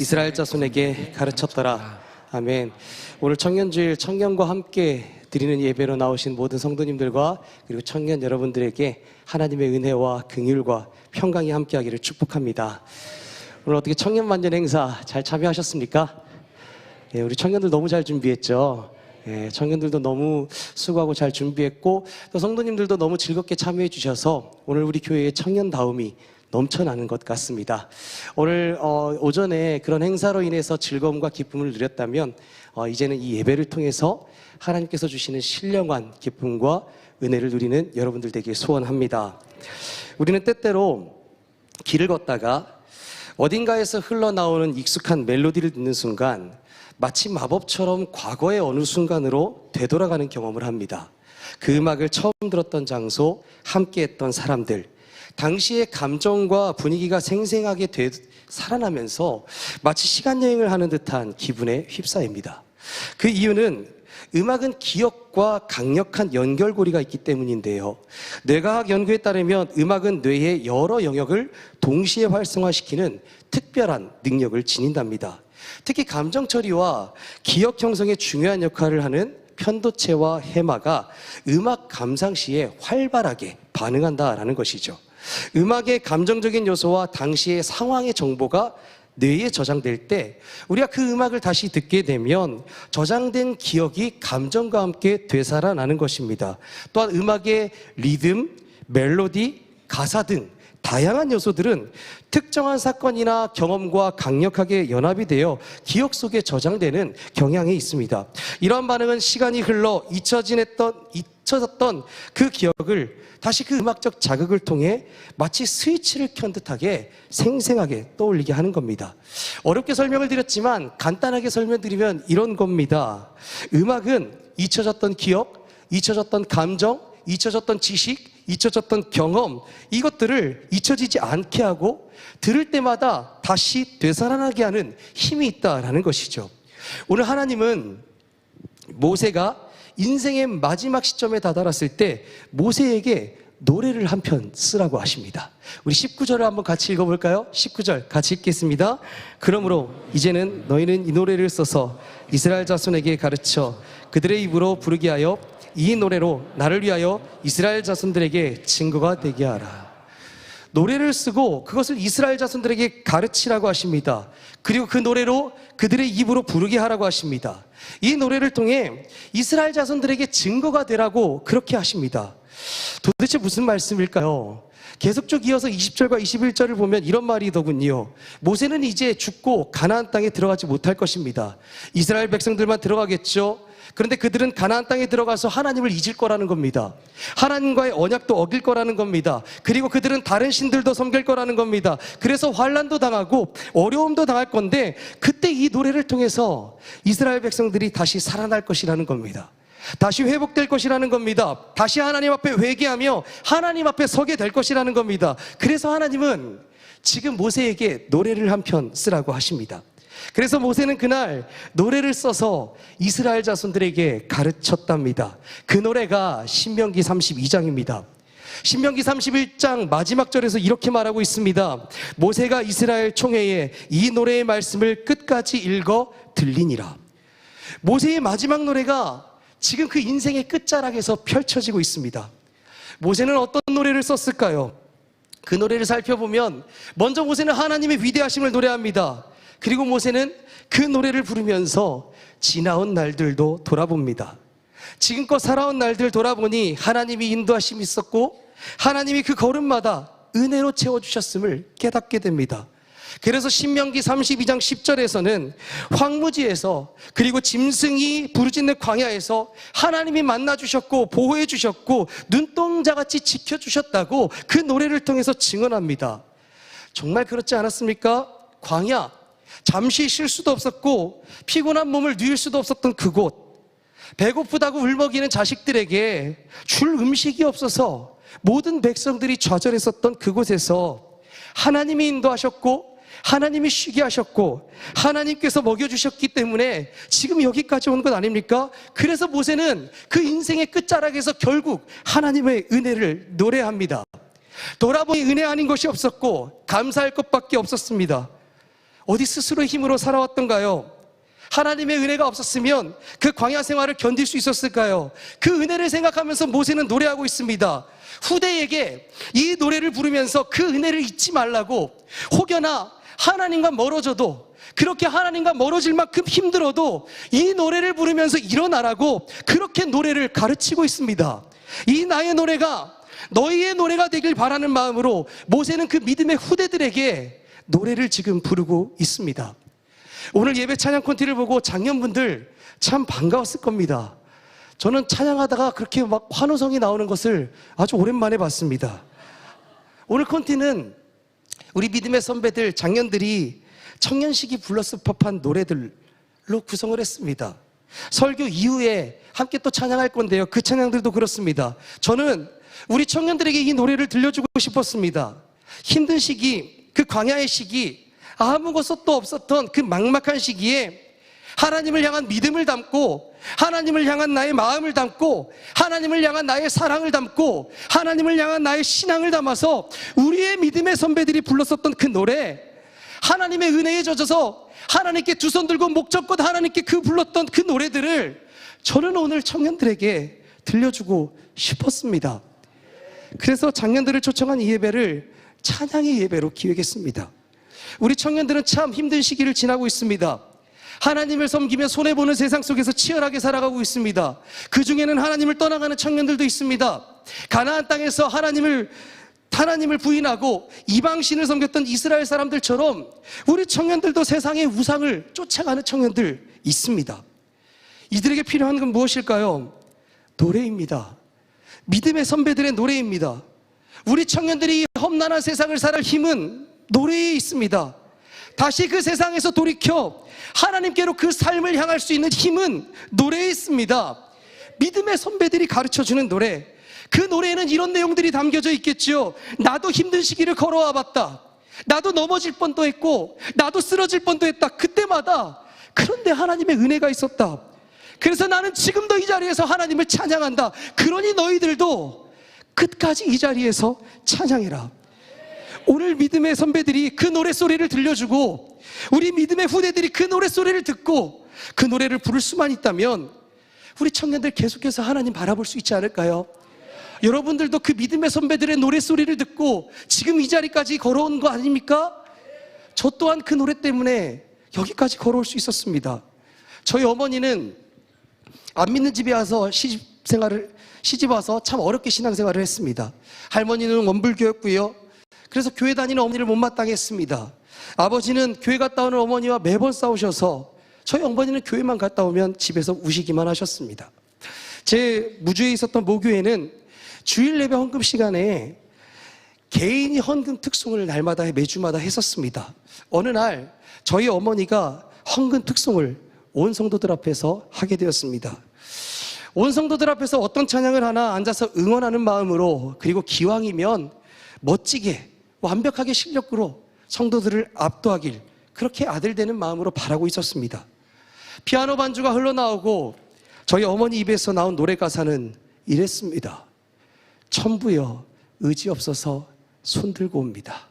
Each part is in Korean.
이스라엘 자손에게 가르쳤더라. 아멘. 오늘 청년주일 청년과 함께 드리는 예배로 나오신 모든 성도님들과 그리고 청년 여러분들에게 하나님의 은혜와 긍휼과 평강이 함께하기를 축복합니다. 오늘 어떻게 청년 만년 행사 잘 참여하셨습니까? 예, 우리 청년들 너무 잘 준비했죠. 예, 청년들도 너무 수고하고 잘 준비했고 또 성도님들도 너무 즐겁게 참여해 주셔서 오늘 우리 교회의 청년다움이 넘쳐나는 것 같습니다. 오늘 어, 오전에 그런 행사로 인해서 즐거움과 기쁨을 누렸다면 어, 이제는 이 예배를 통해서 하나님께서 주시는 신령한 기쁨과 은혜를 누리는 여러분들 되길 소원합니다. 우리는 때때로 길을 걷다가 어딘가에서 흘러나오는 익숙한 멜로디를 듣는 순간 마치 마법처럼 과거의 어느 순간으로 되돌아가는 경험을 합니다. 그 음악을 처음 들었던 장소, 함께 했던 사람들, 당시의 감정과 분위기가 생생하게 되, 살아나면서 마치 시간 여행을 하는 듯한 기분에 휩싸입니다. 그 이유는 음악은 기억과 강력한 연결고리가 있기 때문인데요. 뇌과학 연구에 따르면 음악은 뇌의 여러 영역을 동시에 활성화시키는 특별한 능력을 지닌답니다. 특히 감정 처리와 기억 형성에 중요한 역할을 하는 편도체와 해마가 음악 감상 시에 활발하게 반응한다라는 것이죠. 음악의 감정적인 요소와 당시의 상황의 정보가 뇌에 저장될 때 우리가 그 음악을 다시 듣게 되면 저장된 기억이 감정과 함께 되살아나는 것입니다. 또한 음악의 리듬, 멜로디, 가사 등 다양한 요소들은 특정한 사건이나 경험과 강력하게 연합이 되어 기억 속에 저장되는 경향이 있습니다. 이러한 반응은 시간이 흘러 잊혀지냈던, 잊혀졌던 그 기억을 다시 그 음악적 자극을 통해 마치 스위치를 켠 듯하게 생생하게 떠올리게 하는 겁니다. 어렵게 설명을 드렸지만 간단하게 설명드리면 이런 겁니다. 음악은 잊혀졌던 기억, 잊혀졌던 감정, 잊혀졌던 지식, 잊혀졌던 경험, 이것들을 잊혀지지 않게 하고 들을 때마다 다시 되살아나게 하는 힘이 있다라는 것이죠. 오늘 하나님은 모세가 인생의 마지막 시점에 다다랐을 때 모세에게 노래를 한 편 쓰라고 하십니다. 우리 19절을 한번 같이 읽어볼까요? 19절 같이 읽겠습니다. 그러므로 이제는 너희는 이 노래를 써서 이스라엘 자손에게 가르쳐 그들의 입으로 부르게 하여 이 노래로 나를 위하여 이스라엘 자손들에게 증거가 되게 하라. 노래를 쓰고 그것을 이스라엘 자손들에게 가르치라고 하십니다. 그리고 그 노래로 그들의 입으로 부르게 하라고 하십니다. 이 노래를 통해 이스라엘 자손들에게 증거가 되라고 그렇게 하십니다. 도대체 무슨 말씀일까요? 계속 쭉 이어서 20절과 21절을 보면 이런 말이더군요. 모세는 이제 죽고 가나안 땅에 들어가지 못할 것입니다. 이스라엘 백성들만 들어가겠죠. 그런데 그들은 가나안 땅에 들어가서 하나님을 잊을 거라는 겁니다. 하나님과의 언약도 어길 거라는 겁니다. 그리고 그들은 다른 신들도 섬길 거라는 겁니다. 그래서 환란도 당하고 어려움도 당할 건데 그때 이 노래를 통해서 이스라엘 백성들이 다시 살아날 것이라는 겁니다. 다시 회복될 것이라는 겁니다. 다시 하나님 앞에 회개하며 하나님 앞에 서게 될 것이라는 겁니다. 그래서 하나님은 지금 모세에게 노래를 한 편 쓰라고 하십니다. 그래서 모세는 그날 노래를 써서 이스라엘 자손들에게 가르쳤답니다. 그 노래가 신명기 32장입니다. 신명기 31장 마지막 절에서 이렇게 말하고 있습니다. 모세가 이스라엘 총회에 이 노래의 말씀을 끝까지 읽어 들리니라. 모세의 마지막 노래가 지금 그 인생의 끝자락에서 펼쳐지고 있습니다. 모세는 어떤 노래를 썼을까요? 그 노래를 살펴보면 먼저 모세는 하나님의 위대하심을 노래합니다. 그리고 모세는 그 노래를 부르면서 지나온 날들도 돌아봅니다. 지금껏 살아온 날들 돌아보니 하나님이 인도하심이 있었고 하나님이 그 걸음마다 은혜로 채워주셨음을 깨닫게 됩니다. 그래서 신명기 32장 10절에서는 황무지에서 그리고 짐승이 부르짖는 광야에서 하나님이 만나 주셨고 보호해 주셨고 눈동자 같이 지켜 주셨다고 그 노래를 통해서 증언합니다. 정말 그렇지 않았습니까? 광야 잠시 쉴 수도 없었고 피곤한 몸을 누일 수도 없었던 그곳 배고프다고 울먹이는 자식들에게 줄 음식이 없어서 모든 백성들이 좌절했었던 그곳에서 하나님이 인도하셨고 하나님이 쉬게 하셨고 하나님께서 먹여주셨기 때문에 지금 여기까지 온 것 아닙니까? 그래서 모세는 그 인생의 끝자락에서 결국 하나님의 은혜를 노래합니다. 돌아보니 은혜 아닌 것이 없었고 감사할 것밖에 없었습니다. 어디 스스로의 힘으로 살아왔던가요? 하나님의 은혜가 없었으면 그 광야 생활을 견딜 수 있었을까요? 그 은혜를 생각하면서 모세는 노래하고 있습니다. 후대에게 이 노래를 부르면서 그 은혜를 잊지 말라고 혹여나 하나님과 멀어져도 그렇게 하나님과 멀어질 만큼 힘들어도 이 노래를 부르면서 일어나라고 그렇게 노래를 가르치고 있습니다. 이 나의 노래가 너희의 노래가 되길 바라는 마음으로 모세는 그 믿음의 후대들에게 노래를 지금 부르고 있습니다. 오늘 예배 찬양 콘티를 보고 장년분들 참 반가웠을 겁니다. 저는 찬양하다가 그렇게 막 환호성이 나오는 것을 아주 오랜만에 봤습니다. 오늘 콘티는 우리 믿음의 선배들, 장년들이 청년식이 불렀을 법한 노래들로 구성을 했습니다. 설교 이후에 함께 또 찬양할 건데요. 그 찬양들도 그렇습니다. 저는 우리 청년들에게 이 노래를 들려주고 싶었습니다. 힘든 시기, 그 광야의 시기, 아무것도 없었던 그 막막한 시기에 하나님을 향한 믿음을 담고 하나님을 향한 나의 마음을 담고 하나님을 향한 나의 사랑을 담고 하나님을 향한 나의 신앙을 담아서 우리의 믿음의 선배들이 불렀었던 그 노래 하나님의 은혜에 젖어서 하나님께 두 손 들고 목적껏 하나님께 그 불렀던 그 노래들을 저는 오늘 청년들에게 들려주고 싶었습니다. 그래서 장년들을 초청한 이 예배를 찬양의 예배로 기획했습니다. 우리 청년들은 참 힘든 시기를 지나고 있습니다. 하나님을 섬기며 손해보는 세상 속에서 치열하게 살아가고 있습니다. 그 중에는 하나님을 떠나가는 청년들도 있습니다. 가나안 땅에서 하나님을 하나님을 부인하고 이방신을 섬겼던 이스라엘 사람들처럼 우리 청년들도 세상의 우상을 쫓아가는 청년들 있습니다. 이들에게 필요한 건 무엇일까요? 노래입니다. 믿음의 선배들의 노래입니다. 우리 청년들이 험난한 세상을 살할 힘은 노래에 있습니다. 다시 그 세상에서 돌이켜 하나님께로 그 삶을 향할 수 있는 힘은 노래에 있습니다. 믿음의 선배들이 가르쳐 주는 노래. 그 노래에는 이런 내용들이 담겨져 있겠지요. 나도 힘든 시기를 걸어와 봤다. 나도 넘어질 뻔도 했고, 나도 쓰러질 뻔도 했다. 그때마다 그런데 하나님의 은혜가 있었다. 그래서 나는 지금도 이 자리에서 하나님을 찬양한다. 그러니 너희들도 끝까지 이 자리에서 찬양해라. 오늘 믿음의 선배들이 그 노래 소리를 들려주고 우리 믿음의 후대들이 그 노래 소리를 듣고 그 노래를 부를 수만 있다면 우리 청년들 계속해서 하나님 바라볼 수 있지 않을까요? 여러분들도 그 믿음의 선배들의 노래 소리를 듣고 지금 이 자리까지 걸어온 거 아닙니까? 저 또한 그 노래 때문에 여기까지 걸어올 수 있었습니다. 저희 어머니는 안 믿는 집에 와서 시집 생활을 시집 와서 참 어렵게 신앙생활을 했습니다. 할머니는 원불교였고요. 그래서 교회 다니는 어머니를 못마땅했습니다. 아버지는 교회 갔다 오는 어머니와 매번 싸우셔서 저희 어머니는 교회만 갔다 오면 집에서 우시기만 하셨습니다. 제 무주에 있었던 모교회는 주일 예배 헌금 시간에 개인이 헌금 특송을 날마다 매주마다 했었습니다. 어느 날 저희 어머니가 헌금 특송을 온 성도들 앞에서 하게 되었습니다. 온 성도들 앞에서 어떤 찬양을 하나 앉아서 응원하는 마음으로 그리고 기왕이면 멋지게 완벽하게 실력으로 성도들을 압도하길 그렇게 아들 되는 마음으로 바라고 있었습니다. 피아노 반주가 흘러나오고 저희 어머니 입에서 나온 노래 가사는 이랬습니다. 천부여 의지 없어서 손 들고 옵니다.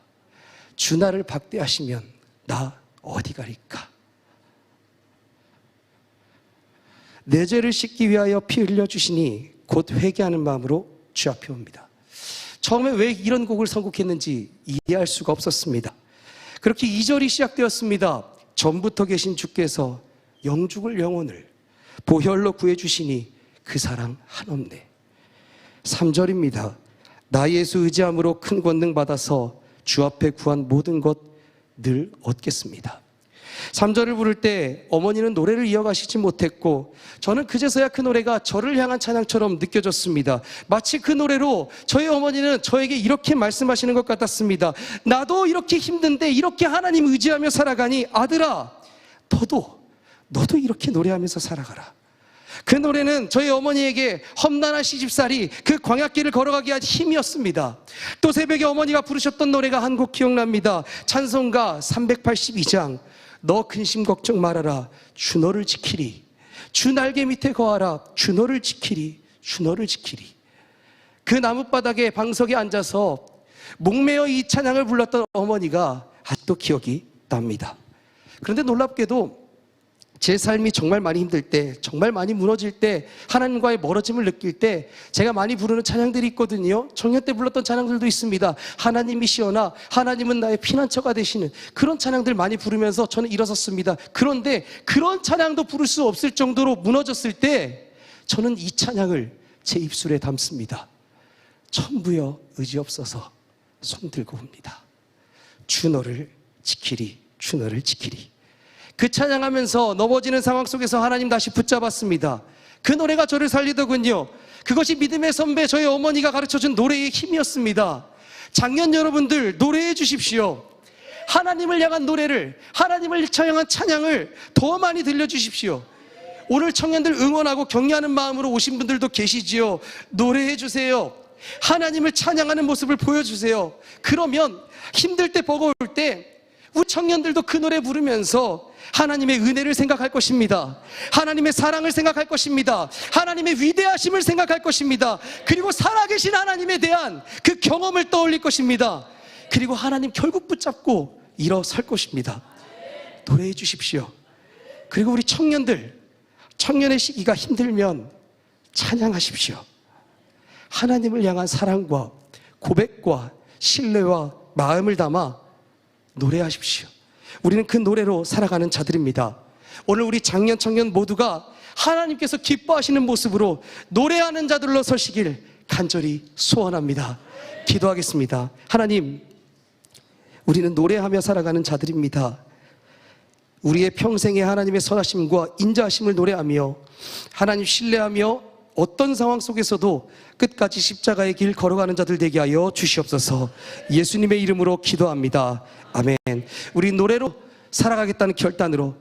주나를 박대하시면 나 어디 가리까? 내 죄를 씻기 위하여 피 흘려 주시니 곧 회개하는 마음으로 주 앞에 옵니다. 처음에 왜 이런 곡을 선곡했는지 이해할 수가 없었습니다. 그렇게 2절이 시작되었습니다. 전부터 계신 주께서 영죽을 영혼을 보혈로 구해 주시니 그 사랑 한없네. 3절입니다. 나 예수 의지함으로 큰 권능 받아서 주 앞에 구한 모든 것 늘 얻겠습니다. 3절을 부를 때 어머니는 노래를 이어가시지 못했고 저는 그제서야 그 노래가 저를 향한 찬양처럼 느껴졌습니다. 마치 그 노래로 저희 어머니는 저에게 이렇게 말씀하시는 것 같았습니다. 나도 이렇게 힘든데 이렇게 하나님 의지하며 살아가니 아들아 너도 너도 이렇게 노래하면서 살아가라. 그 노래는 저희 어머니에게 험난한 시집살이 그 광약길을 걸어가게 한 힘이었습니다. 또 새벽에 어머니가 부르셨던 노래가 한 곡 기억납니다. 찬송가 382장 너 근심 걱정 말아라. 주 너를 지키리. 주 날개 밑에 거하라. 주 너를 지키리. 주 너를 지키리. 그 나뭇바닥에 방석에 앉아서 목매어 이 찬양을 불렀던 어머니가 아직도 기억이 납니다. 그런데 놀랍게도 제 삶이 정말 많이 힘들 때, 정말 많이 무너질 때, 하나님과의 멀어짐을 느낄 때, 제가 많이 부르는 찬양들이 있거든요. 청년 때 불렀던 찬양들도 있습니다. 하나님이시여나, 하나님은 나의 피난처가 되시는 그런 찬양들 많이 부르면서 저는 일어섰습니다. 그런데 그런 찬양도 부를 수 없을 정도로 무너졌을 때, 저는 이 찬양을 제 입술에 담습니다. 천부여 의지 없어서 손 들고 옵니다. 주 너를 지키리, 주 너를 지키리. 그 찬양하면서 넘어지는 상황 속에서 하나님 다시 붙잡았습니다. 그 노래가 저를 살리더군요. 그것이 믿음의 선배 저희 어머니가 가르쳐준 노래의 힘이었습니다. 작년 여러분들 노래해 주십시오. 하나님을 향한 노래를, 하나님을 향한 찬양을 더 많이 들려주십시오. 오늘 청년들 응원하고 격려하는 마음으로 오신 분들도 계시지요. 노래해 주세요. 하나님을 찬양하는 모습을 보여주세요. 그러면 힘들 때 버거울 때 우리 청년들도 그 노래 부르면서 하나님의 은혜를 생각할 것입니다. 하나님의 사랑을 생각할 것입니다. 하나님의 위대하심을 생각할 것입니다. 그리고 살아계신 하나님에 대한 그 경험을 떠올릴 것입니다. 그리고 하나님 결국 붙잡고 일어설 것입니다. 노래해 주십시오. 그리고 우리 청년들, 청년의 시기가 힘들면 찬양하십시오. 하나님을 향한 사랑과 고백과 신뢰와 마음을 담아 노래하십시오. 우리는 그 노래로 살아가는 자들입니다. 오늘 우리 장년 청년 모두가 하나님께서 기뻐하시는 모습으로 노래하는 자들로 서시길 간절히 소원합니다. 기도하겠습니다. 하나님, 우리는 노래하며 살아가는 자들입니다. 우리의 평생에 하나님의 선하심과 인자하심을 노래하며 하나님 신뢰하며 어떤 상황 속에서도 끝까지 십자가의 길 걸어가는 자들 되게 하여 주시옵소서 예수님의 이름으로 기도합니다. 아멘. 우리 노래로 살아가겠다는 결단으로